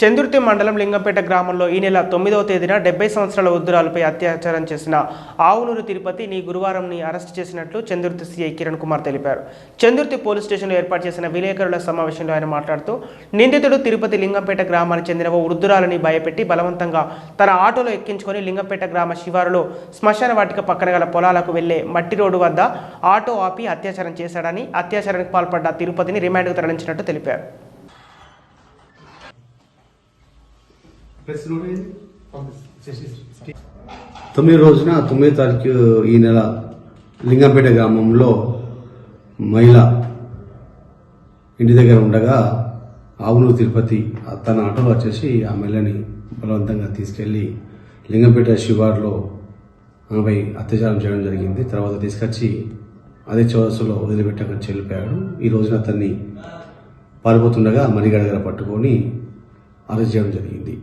చందుర్తి మండలం లింగంపేట గ్రామంలో ఈ నెల తొమ్మిదవ తేదీన డెబ్బై సంవత్సరాల వృద్ధురాలపై అత్యాచారం చేసిన ఆవునూరు తిరుపతి నీ గురువారంని అరెస్ట్ చేసినట్లు చందుర్తి సీఐ కిరణ్ కుమార్ తెలిపారు. చందుర్తి పోలీస్ స్టేషన్లో ఏర్పాటు చేసిన విలేకరుల సమావేశంలో ఆయన మాట్లాడుతూ నిందితుడు తిరుపతి లింగంపేట గ్రామానికి చెందిన ఓ వృద్ధురాలని భయపెట్టి బలవంతంగా తన ఆటోలో ఎక్కించుకొని లింగంపేట గ్రామ శివారులో శ్మశాన వాటిక పక్కన గల పొలాలకు వెళ్ళే మట్టి రోడ్డు వద్ద ఆటో ఆపి అత్యాచారం చేశాడని అత్యాచారానికి పాల్పడ్డ తిరుపతిని రిమాండ్కు తరలించినట్టు తెలిపారు. ప్రెస్ తొమ్మిది రోజున తొమ్మిది తారీఖు ఈ నెల లింగంపేట గ్రామంలో మహిళ ఇంటి దగ్గర ఉండగా ఆవును తిరుపతి తన ఆటోలో వచ్చేసి ఆ మహిళని బలవంతంగా తీసుకెళ్ళి లింగంపేట శివార్లో ఆమెపై అత్యాచారం చేయడం జరిగింది. తర్వాత తీసుకొచ్చి అదే చౌరస్సులో వదిలిపెట్టక చెల్లిపోయాడు. ఈ రోజున అతన్ని పారిపోతుండగా మణిగడ దగ్గర పట్టుకొని అరెస్ట్ చేయడం జరిగింది.